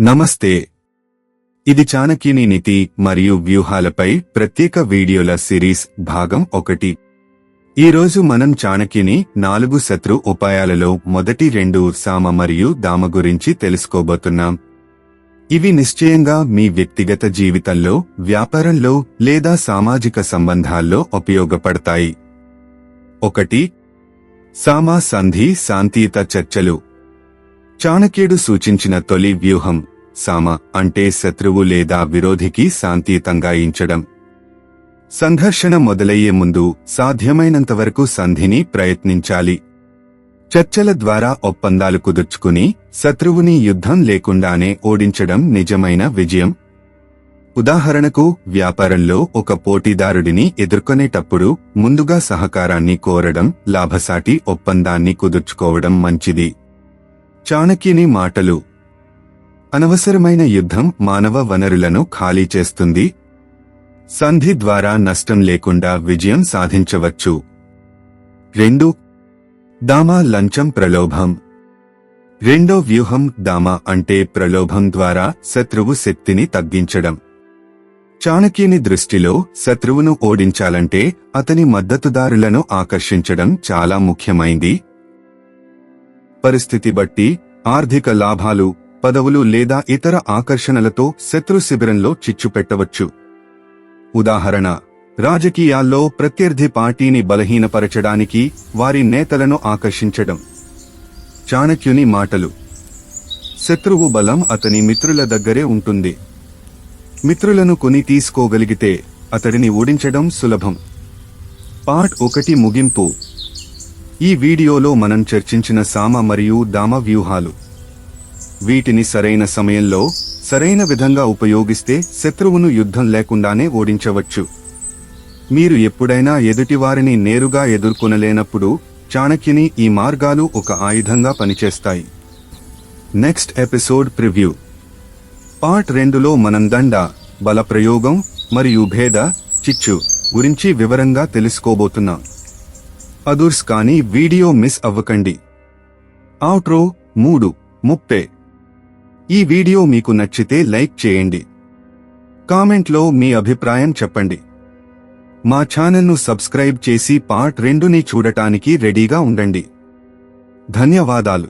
నమస్తే. ఇది చాణక్యుని నీతి మరియు వ్యూహాలపై ప్రత్యేక వీడియోల సిరీస్ భాగం ఒకటి. ఈరోజు మనం చాణక్యుని నాలుగు శత్రు ఉపాయాలలో మొదటి రెండు సామ మరియు దామ గురించి తెలుసుకోబోతున్నాం. ఇవి నిశ్చయంగా మీ వ్యక్తిగత జీవితంలో వ్యాపారంలో లేదా సామాజిక సంబంధాల్లో ఉపయోగపడతాయి. ఒకటి సామా సంధి శాంతియుత చర్చలు. చాణక్యుడు సూచించిన తొలి వ్యూహం సామ అంటే శత్రువు లేదా విరోధికి శాంతియుతంగా ఇంచడం. సంఘర్షణ మొదలయ్యే ముందు సాధ్యమైనంతవరకు సంధిని ప్రయత్నించాలి. చర్చల ద్వారా ఒప్పందాలు కుదుర్చుకుని శత్రువుని యుద్ధం లేకుండానే ఓడించడం నిజమైన విజయం. ఉదాహరణకు వ్యాపారంలో ఒక పోటీదారుడిని ఎదుర్కొనేటప్పుడు ముందుగా సహకారాన్ని కోరడం లాభసాటి ఒప్పందాన్ని కుదుర్చుకోవడం మంచిది. చాణక్యుని మాటలు. అనవసరమైన యుద్ధం మానవ వనరులను ఖాళీ చేస్తుంది. సంధి ద్వారా నష్టం లేకుండా విజయం సాధించవచ్చు. రెండు. దామా లంచం ప్రలోభం. రెండో వ్యూహం దామా అంటే ప్రలోభం ద్వారా శత్రువు శక్తిని తగ్గించడం. చాణక్యుని దృష్టిలో శత్రువును ఓడించాలంటే అతని మద్దతుదారులను ఆకర్షించడం చాలా ముఖ్యమైంది. పరిస్థితి బట్టి ఆర్థిక లాభాలు పదవులు లేదా ఇతర ఆకర్షణలతో శత్రు శిబిరంలో చిచ్చు పెట్టవచ్చు. ఉదాహరణ రాజకీయాల్లో ప్రత్యర్థి పార్టీని బలహీనపరచడానికి వారి నేతలను ఆకర్షించడం. చాణక్యుని మాటలు. శత్రువు బలం అతని మిత్రుల దగ్గరే ఉంటుంది. మిత్రులను కొని తీసుకోగలిగితే అతడిని ఓడించడం సులభం. పార్ట్ ఒకటి ముగింపు. ఈ వీడియోలో మనం చర్చించిన సామ మరియు దామ వ్యూహాలు. వీటిని సరైన సమయంలో సరైన విధంగా ఉపయోగిస్తే శత్రువును యుద్ధం లేకుండానే ఓడించవచ్చు. మీరు ఎప్పుడైనా ఎదుటివారిని నేరుగా ఎదుర్కొనలేనప్పుడు చాణక్యుని ఈ మార్గాలు ఒక ఆయుధంగా పనిచేస్తాయి. Next episode preview. పార్ట్ రెండులో మనం దండ బలప్రయోగం మరియు భేద చిచ్చు గురించి వివరంగా తెలుసుకోబోతున్నాం. అదుర్స్ కానీ వీడియో మిస్ అవ్వకండి. అవుట్రో మూడు ముప్పై. ఈ వీడియో మీకు నచ్చితే లైక్ చేయండి. కామెంట్లో మీ అభిప్రాయం చెప్పండి. మా ఛానల్ను సబ్స్క్రైబ్ చేసి పార్ట్ రెండుని చూడటానికి రెడీగా ఉండండి. ధన్యవాదాలు.